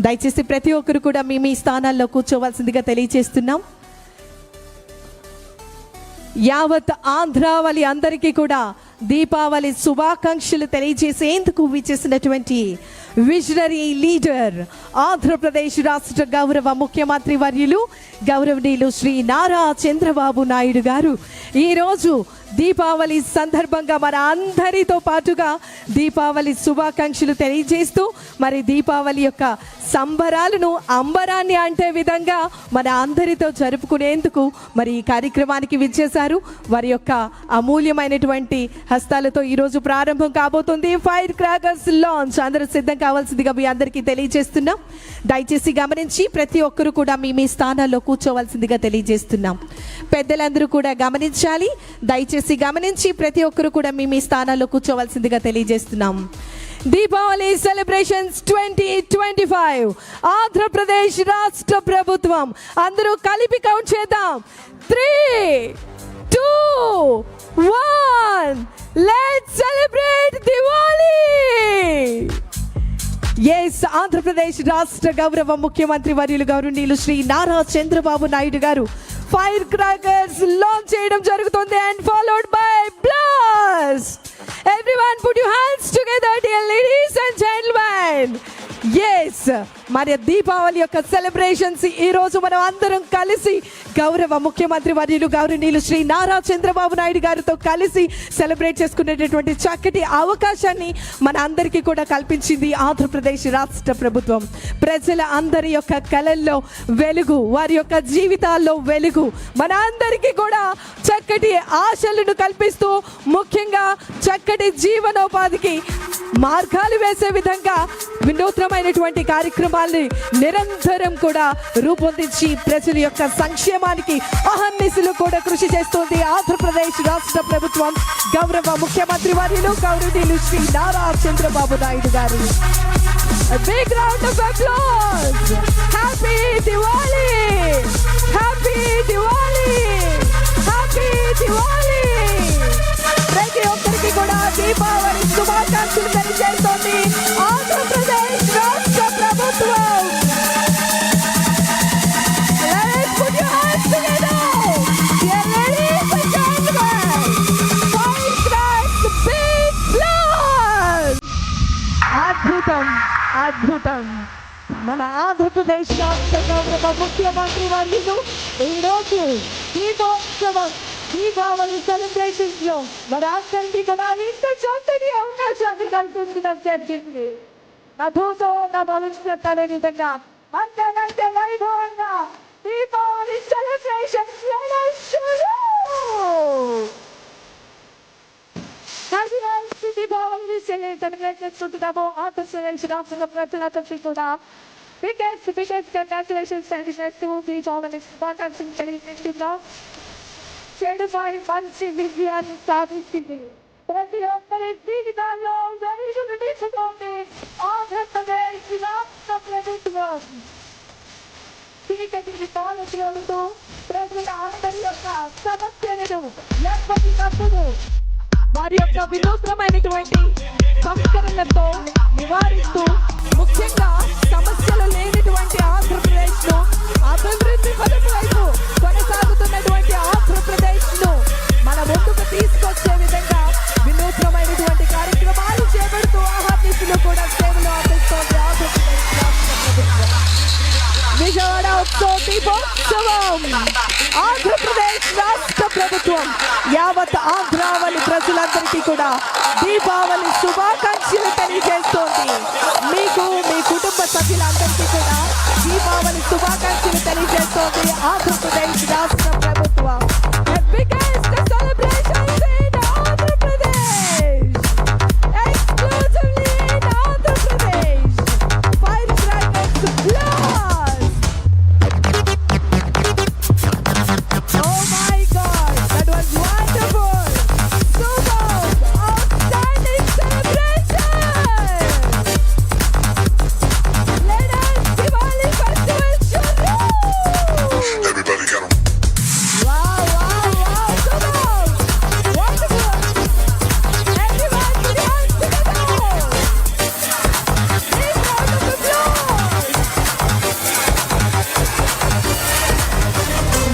దయచేసి ప్రతి ఒక్కరు కూడా మీ మీ స్థానాల్లో కూర్చోవలసిందిగా తెలియజేస్తున్నాం యావత్ ఆంధ్రావళి అందరికీ కూడా దీపావళి శుభాకాంక్షలు తెలియజేసేందుకు విచ్చేసినటువంటి విజనరీ లీడర్ ఆంధ్రప్రదేశ్ రాష్ట్ర గౌరవ ముఖ్యమంత్రి వర్యులు గౌరవనీయులు శ్రీ నారా చంద్రబాబు నాయుడు గారు. ఈరోజు దీపావళి సందర్భంగా మన అందరితో పాటుగా దీపావళి శుభాకాంక్షలు తెలియజేస్తూ మరి దీపావళి యొక్క సంబరాలను అంబరాన్ని అంటే విధంగా మన అందరితో జరుపుకునేందుకు మరి ఈ కార్యక్రమానికి విచ్చేశారు. వారి యొక్క అమూల్యమైనటువంటి హస్తాలతో ఈరోజు ప్రారంభం కాబోతుంది. ఫైర్ క్రాకర్స్ లాంచ్ అందరూ సిద్ధం కావాల్సిందిగా మీ అందరికీ తెలియజేస్తున్నాం. దయచేసి గమనించి ప్రతి ఒక్కరు కూడా మీ మీ స్థానాల్లో కూర్చోవలసిందిగా తెలియజేస్తున్నాం. పెద్దలందరూ కూడా గమనించాలి. దయచేసి గమనించి ప్రతి ఒక్కరు కూడా మీ మీ స్థానాల్లో కూర్చోవలసిందిగా తెలియజేస్తున్నాం. Deepavali celebrations twenty twenty five. Andhra Pradesh రాష్ట్ర ప్రభుత్వం. అందరూ కలిపి కౌంట్ చేద్దాం. Three two one. Let's yes Andhra Pradesh రాష్ట్ర గౌరవ ముఖ్యమంత్రి వర్యులు గౌరవనీయులు శ్రీ నారా చంద్రబాబు నాయుడు గారు ఫైర్ క్రాకర్స్ లాంచ్ చేయడం జరుగుతుంది and followed by blast everyone put you hands together dear ladies and gentlemen yes మరి దీపావళి యొక్క సెలబ్రేషన్స్ ఈరోజు మనం అందరం కలిసి గౌరవ ముఖ్యమంత్రి వర్యులు గౌరవనీయులు శ్రీ నారా చంద్రబాబు నాయుడు గారితో కలిసి సెలబ్రేట్ చేసుకునేటటువంటి చక్కటి అవకాశాన్ని మన అందరికీ కూడా కల్పించింది ఆంధ్రప్రదేశ్ రాష్ట్ర ప్రభుత్వం. ప్రజల అందరి యొక్క కళల్లో వెలుగు వారి యొక్క జీవితాల్లో వెలుగు. మన అందరికీ కూడా చక్కటి ఆశలను కల్పిస్తూ ముఖ్యంగా చక్కటి జీవనోపాధికి మార్గాలు వేసే విధంగా వినూత్నమైనటువంటి కార్యక్రమాల్ని నిరంతరం కూడా రూపొందించి ప్రజల యొక్క సంక్షేమానికి అహర్నిశలు కూడా కృషి చేస్తోంది ఆంధ్రప్రదేశ్ రాష్ట్ర ప్రభుత్వం. గౌరవ ముఖ్యమంత్రి వర్యులు గౌరవనీయులు శ్రీ నారా చంద్రబాబు నాయుడు గారు. A big round of applause! Happy ప్రతి ఒక్కరికి కూడా దీపావళి శుభాకాంక్షలు తెలియజేస్తోంది ఆంధ్రప్రదేశ్. అద్భుతం అద్భుతం. మన ఆంధ్రప్రదేశ్ రాష్ట్రంలో గౌరవ ముఖ్యమంత్రి వర్యులు ఈరోజు దీపోత్సవం దీపావళి సెలబ్రేషన్స్లో మన రాష్ట్రానికి కదా ఇంత చక్కటి అవకాశాన్ని కల్పించడం జరిగింది. నభూతో నా భవిష్యత్ విధంగా అంతకంటే వైభవంగా Diwali celebrations Biggest, biggest congratulations and business to the Dominic Spartan Intelligence Blog. Certified Fancy Vivian Service City. Let the open digital law, the issue of the Dominic, all the today, the last of the world. ठीक है digital उद्योग तो press में आने का सबक देने दो लैपटॉप का सुनो వారి యొక్క వినూత్నమైనటువంటి సంస్కరణలతో నివారిస్తూ ముఖ్యంగా సమస్యలు లేనటువంటి ఆంధ్రప్రదేశ్ను అభివృద్ధి పథకం కొనసాగుతున్నటువంటి ఆంధ్రప్రదేశ్ను మన ముందుకు తీసుకొచ్చే విధంగా వినూత్నమైనటువంటి కార్యక్రమాలు చేపడుతూ ఆహ్వానిస్తులు కూడా సేవలు అందిస్తోంది ఆంధ్రప్రదేశ్ రాష్ట్ర ప్రభుత్వం. విజయవాడ ఉత్సవ దీపోత్సవం. ఆంధ్రప్రదేశ్ రాష్ట్ర ప్రభుత్వం యావత్ ఆంధ్రావళి ప్రజలందరికీ కూడా దీపావళి శుభాకాంక్షలు తెలియజేస్తోంది. మీకు మీ కుటుంబ సభ్యులందరికీ కూడా దీపావళి శుభాకాంక్షలు తెలియజేస్తోంది. ఆంధ్రప్రదేశ్ రాష్ట్ర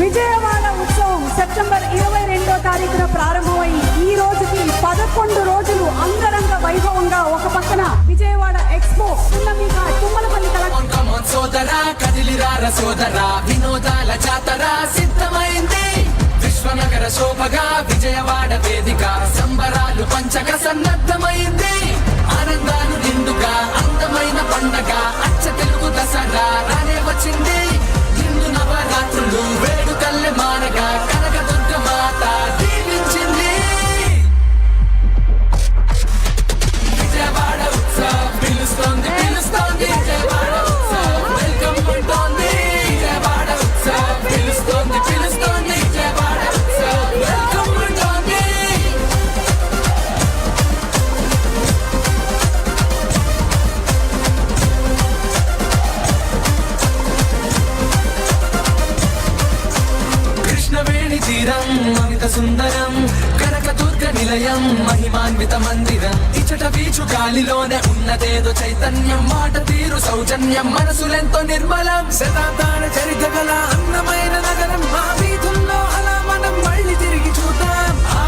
విజయవాడ ఉత్సవం సెప్టెంబర్ ఇరవై రెండో తారీఖున ప్రారంభమై ఈ రోజుకి పదకొండు రోజులు అంగరంగ వైభవంగా ఒక పక్కన విజయవాడ ఎక్స్పో పున్నమిక తుమ్మలపల్లి సోదరా కదిలిరార సోదరా వినోదాల జాతర సిద్ధమైంది. విశ్వనగర శోభగా విజయవాడ వేదిక సంబరాలు పంచక సన్నద్ధమైంది. ఆనందాలు నిండుగా అందమైన పండగ అచ్చ తెలుగు దసరా రానే వచ్చింది. హిందూ నవరాత్రులు మానగా. ఇచ్చట గాలిలోనే ఉన్నదేదో చైతన్యం మాట తీరు సౌజన్యం మనసులెంతో నిర్మలం. శతాబ్దాల చరిత్ర గల అందమైన నగరం మా వీధుల్లో అలా మనం మళ్ళీ తిరిగి చూద్దాం. ఆ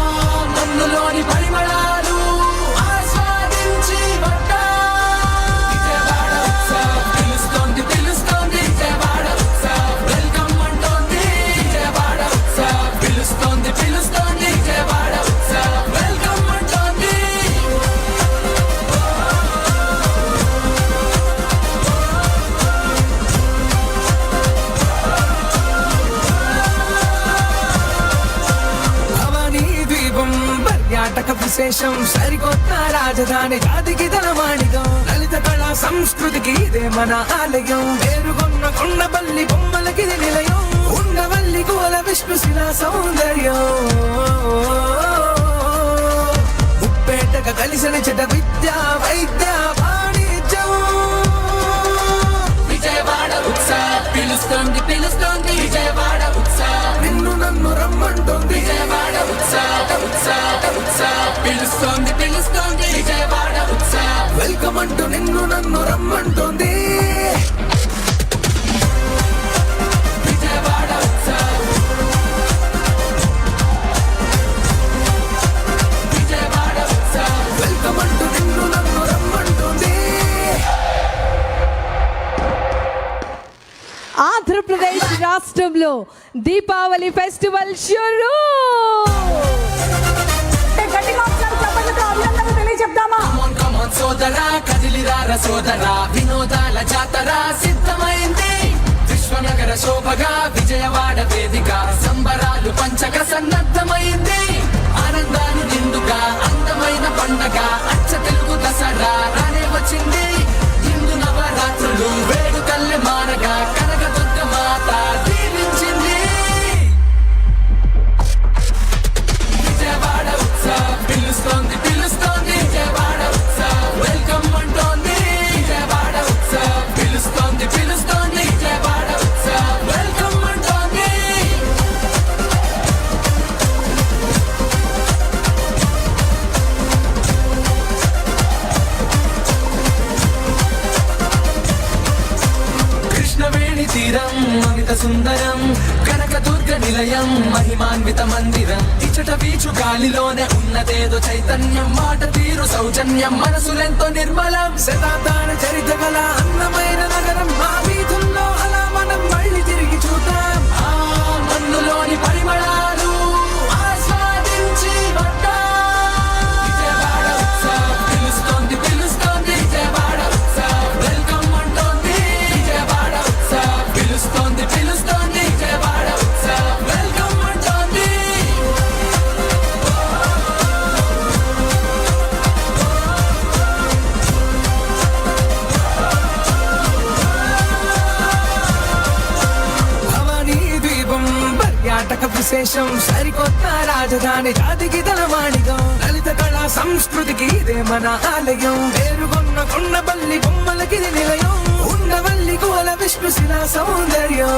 మన్నులోని పరిమళ విశేషం. సరికొత్త రాజధాని జాతికి తలమాణిగం లలిత కళా సంస్కృతికి ఇదే మన ఆలయం. పేరుగొన్న కొండపల్లి బొమ్మలకి నిలయం. ఉండవల్లి గోల విష్ణు శిలా సౌందర్యం. ఉప్పేటక కలిసిన చెట విద్య వైద్య వాణిజ్యం. విజయవాడ ఉత్సాహ పిలుస్తోంది పిలుస్తోంది విజయవాడ. అంటూ నిన్ను నన్ను రమ్మంటోంది. ఆంధ్రప్రదేశ్ రాష్ట్రంలో దీపావళి ఫెస్టివల్ షురూ. గట్టిగా ఒకసారి సోదర సోదర వినోదాల జాతర సిద్ధమైంది. విశ్వనగర శోభగా విజయవాడ వేదిక సంబరాలు పంచక సన్నద్ధమైంది. ఆనందాలు నిండుగా అందమైన పండగ అచ్చ తెలుగు దసరా రానే వచ్చింది. హిందూ నవరాత్రులు వేడుకల్లె మారగా కనకదుర్గ మాత పర్యాటక విశేషం. సరికొత్త రాజధాని జాతికి తలమాణిగం లలిత కళా సంస్కృతికి ఇదే మన ఆలయం. పేరుగొన్న కొండపల్లి బొమ్మలకి నిలయం. ఉండవల్లి కోల విష్ణుశిల సౌందర్యం.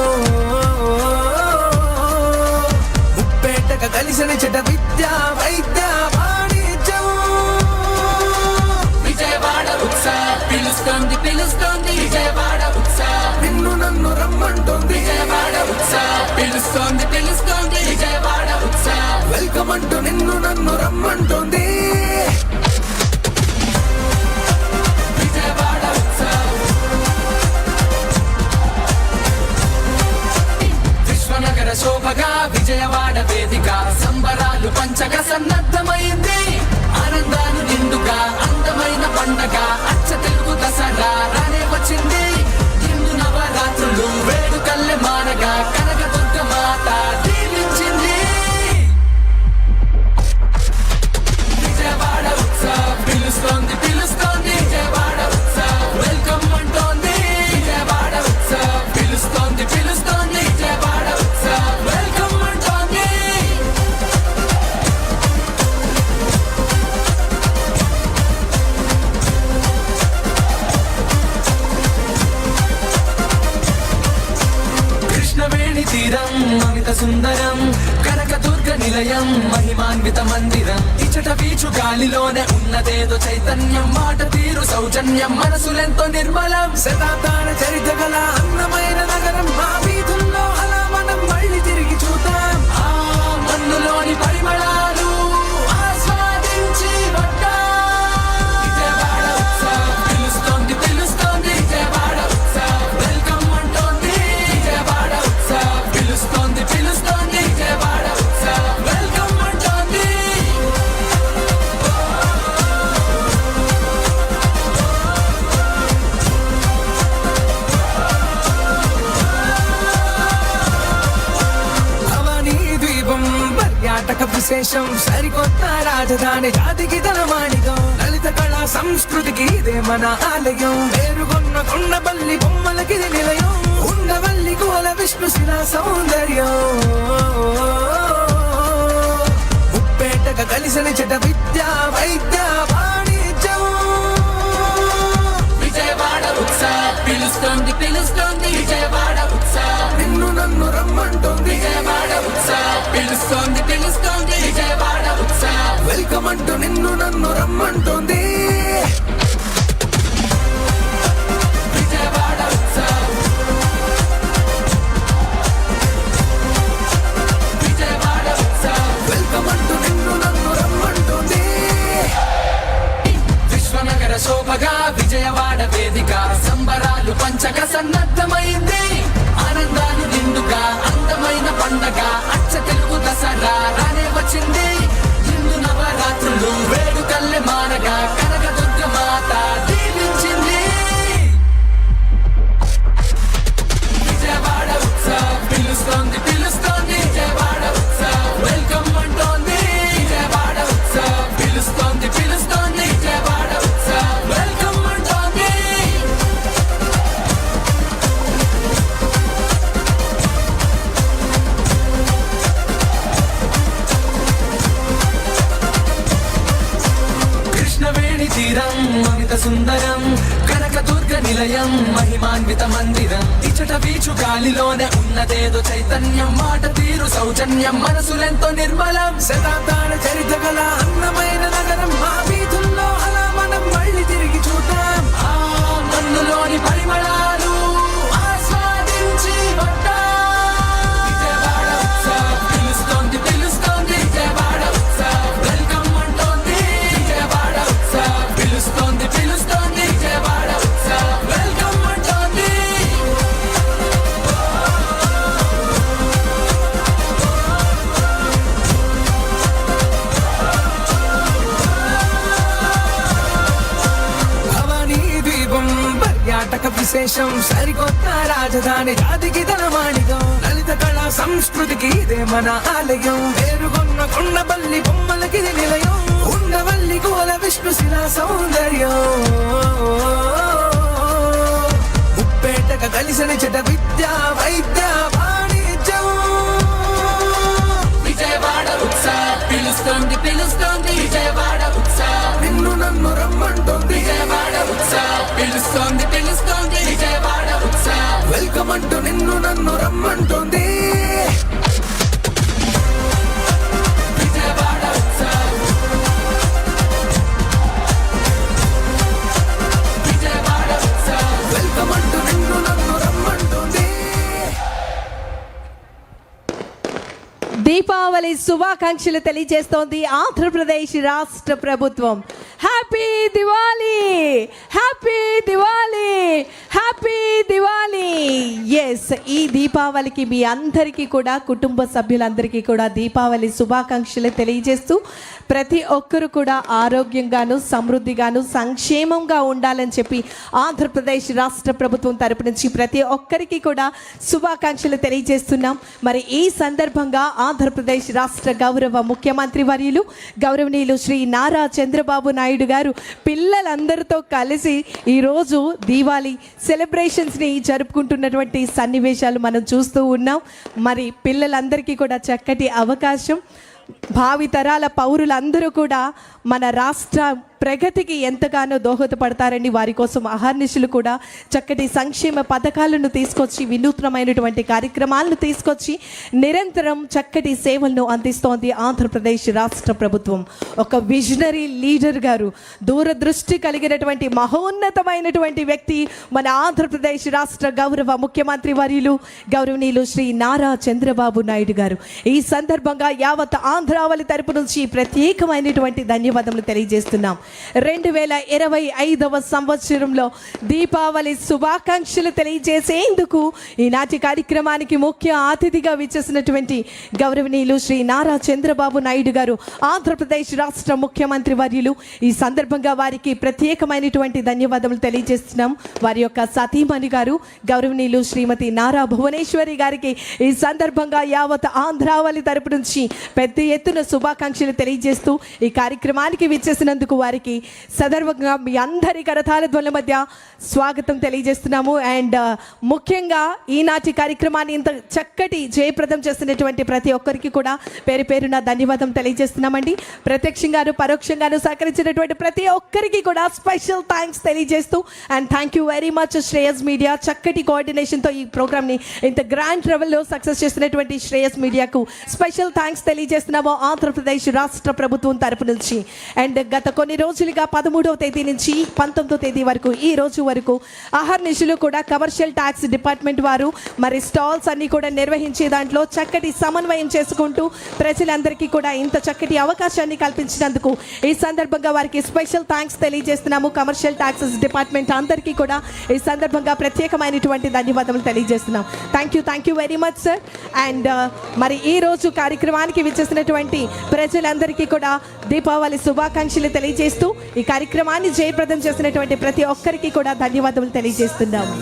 ఉప్పేటక కలిసిన చెట విద్య వైద్య వాణిజ్యం. విజయవాడ ఉత్సాహ పిలుస్తోంది పిలుస్తోంది విజయవాడ రమ్మంటోంది విజయవాడ ఉత్సవ్ పిలుస్తోంది పిలుస్తోంది విజయవాడ ఉత్సవ్ వెల్కమ్ అంటూ నిన్ను నన్ను రమ్మంటోంది తీరు సౌజన్యం విశేషం సరికొత్త రాజధాని జాతికి తలమానికం లలిత కళా సంస్కృతికి ఇదే మన ఆలయం. పేరుగొన్న కొండబల్లి బొమ్మలకి నిలయం. ఉండవల్లి కోల విష్ణుశిల సౌందర్యం. ఉప్పేటక కలిసిన చెట విద్య వైద్య వాణిజ్యం. విజయవాడ ఉత్సవ్ పిలుస్తోంది పిలుస్తోంది విజయవాడ ఉత్సవ్. నన్ను రమ్మంటుంది. విజయవాడ ఉత్సవ్ పిలుస్తోంది పిలుస్తోంది విజయవాడ ఉత్సవ్ వెల్కమ్ అంటూ నిన్ను నన్ను రమ్మ వీచు గాలిలోనే ఉన్నదేదో చైతన్యం మాట తీరు సౌజన్యం మనసులెంతో నిర్మలం. శతాబ్దాల చరిత్ర గల అన్నమైన నగరం మా వీధుల్లో అలా మనం మళ్ళీ తిరిగి చూద్దాం. ఆ మన్నులోని పరిమళాలు విశేషం. సరికొత్త రాజధాని జాతికి తలమానికం లలిత కళా సంస్కృతికి ఇదే మన ఆలయం. పేరుగొన్న కొండబల్లి బొమ్మలకి నిలయం. ఉండవల్లి కోల విష్ణుశిల సౌందర్యం. ఉప్పేటక కలిసిన చెట విద్య వైద్య వాణిజ్యం. విజయవాడ ఉత్సాహం పిలుస్తోంది పిలుస్తోంది విజయవాడ ఉత్సవ్. నిన్ను నన్ను రమ్మంటోంది. విజయవాడ ఉత్సవ్. పిలుస్తోంది పిలుస్తోంది విజయవాడ ఉత్సవ్. వెల్కమ్ అంటూ నిన్ను నన్ను రమ్మంటోంది. దీపావళి శుభాకాంక్షలు తెలియజేస్తోంది ఆంధ్రప్రదేశ్ రాష్ట్ర ప్రభుత్వం. హ్యాపీ దివాలి దీపావళికి మీ అందరికీ కూడా కుటుంబ సభ్యులందరికీ కూడా దీపావళి శుభాకాంక్షలు తెలియజేస్తూ ప్రతి ఒక్కరు కూడా ఆరోగ్యంగాను సమృద్ధిగాను సంక్షేమంగా ఉండాలని చెప్పి ఆంధ్రప్రదేశ్ రాష్ట్ర ప్రభుత్వం తరపు నుంచి ప్రతి ఒక్కరికి కూడా శుభాకాంక్షలు తెలియజేస్తున్నాం. మరి ఈ సందర్భంగా ఆంధ్రప్రదేశ్ రాష్ట్ర గౌరవ ముఖ్యమంత్రి వర్యులు గౌరవనీయులు శ్రీ నారా చంద్రబాబు నాయుడు గారు పిల్లలందరితో కలిసి ఈరోజు దీవాళీ సెలబ్రేషన్స్ని జరుపుకుంటున్నటువంటి సన్నివేశాలు మనం చూస్తూ ఉన్నాం. మరి పిల్లలందరికీ కూడా చక్కటి అవకాశం. భావితరాల పౌరులందరూ కూడా మన రాష్ట్ర ప్రగతికి ఎంతగానో దోహదపడతారని వారి కోసం అహర్నిశులు కూడా చక్కటి సంక్షేమ పథకాలను తీసుకొచ్చి వినూత్నమైనటువంటి కార్యక్రమాలను తీసుకొచ్చి నిరంతరం చక్కటి సేవలను అందిస్తోంది ఆంధ్రప్రదేశ్ రాష్ట్ర ప్రభుత్వం. ఒక విజనరీ లీడర్ గారు దూరదృష్టి కలిగినటువంటి మహోన్నతమైనటువంటి వ్యక్తి మన ఆంధ్రప్రదేశ్ రాష్ట్ర గౌరవ ముఖ్యమంత్రి వర్యులు గౌరవనీయులు శ్రీ నారా చంద్రబాబు నాయుడు గారు. ఈ సందర్భంగా యావత్ ఆంధ్రావళి తరపు నుంచి ప్రత్యేకమైనటువంటి ధన్యవాదములు తెలియజేస్తున్నాం. రెండు వేల ఇరవై ఐదవ సంవత్సరంలో దీపావళి శుభాకాంక్షలు తెలియజేసేందుకు ఈనాటి కార్యక్రమానికి ముఖ్య అతిథిగా విచ్చేసినటువంటి గౌరవనీయులు శ్రీ నారా చంద్రబాబు నాయుడు గారు ఆంధ్రప్రదేశ్ రాష్ట్ర ముఖ్యమంత్రి వర్యులు. ఈ సందర్భంగా వారికి ప్రత్యేకమైనటువంటి ధన్యవాదములు తెలియజేస్తున్నాం. వారి యొక్క సతీమణి గారు గౌరవనీయులు శ్రీమతి నారా భువనేశ్వరి గారికి ఈ సందర్భంగా యావత్ ఆంధ్రావళి తరపు నుంచి పెద్ద ఎత్తున శుభాకాంక్షలు తెలియజేస్తూ ఈ కార్యక్రమానికి విచ్చేసినందుకు వారికి సదర్వంగా మీ అందరి కరతాల ధ్వనుల మధ్య స్వాగతం తెలియజేస్తున్నాము. అండ్ uh, ముఖ్యంగా ఈనాటి కార్యక్రమాన్ని ఇంత చక్కటి జయప్రదం చేస్తున్నటువంటి ప్రతి ఒక్కరికి కూడా పేరు పేరున ధన్యవాదం తెలియజేస్తున్నామండి. ప్రత్యక్షంగాను పరోక్షంగాను సహకరించినటువంటి ప్రతి ఒక్కరికి కూడా స్పెషల్ థ్యాంక్స్ తెలియజేస్తూ and thank you very much Shreyas media. చక్కటి కోఆర్డినేషన్తో ఈ ప్రోగ్రామ్ని ఇంత గ్రాండ్ లెవెల్లో సక్సెస్ చేసినటువంటి శ్రేయస్ మీడియాకు స్పెషల్ థ్యాంక్స్ తెలియజేస్తున్నాము. ఆంధ్రప్రదేశ్ రాష్ట్ర ప్రభుత్వం తరపు నుంచి. అండ్ గత కొన్ని రోజులు రోజులుగా పదమూడవ తేదీ నుంచి పంతొమ్మిదవ తేదీ వరకు ఈ రోజు వరకు అహర్నిశలు కూడా కమర్షియల్ ట్యాక్స్ డిపార్ట్మెంట్ వారు మరి స్టాల్స్ అన్ని కూడా నిర్వహించే దాంట్లో చక్కటి సమన్వయం చేసుకుంటూ ప్రజలందరికీ కూడా ఇంత చక్కటి అవకాశాన్ని కల్పించినందుకు ఈ సందర్భంగా వారికి స్పెషల్ థ్యాంక్స్ తెలియజేస్తున్నాము. కమర్షియల్ ట్యాక్సెస్ డిపార్ట్మెంట్ అందరికీ కూడా ఈ సందర్భంగా ప్రత్యేకమైనటువంటి ధన్యవాదాలు తెలియజేస్తున్నాం. Thank you thank you very much sir and మరి ఈ రోజు కార్యక్రమానికి విచ్చేసినటువంటి ప్రజలందరికీ కూడా దీపావళి శుభాకాంక్షలు తెలియజేస్తూ ఈ కార్యక్రమాన్ని జయప్రదం చేసినటువంటి ప్రతి ఒక్కరికి కూడా ధన్యవాదాలు తెలియజేస్తున్నాము.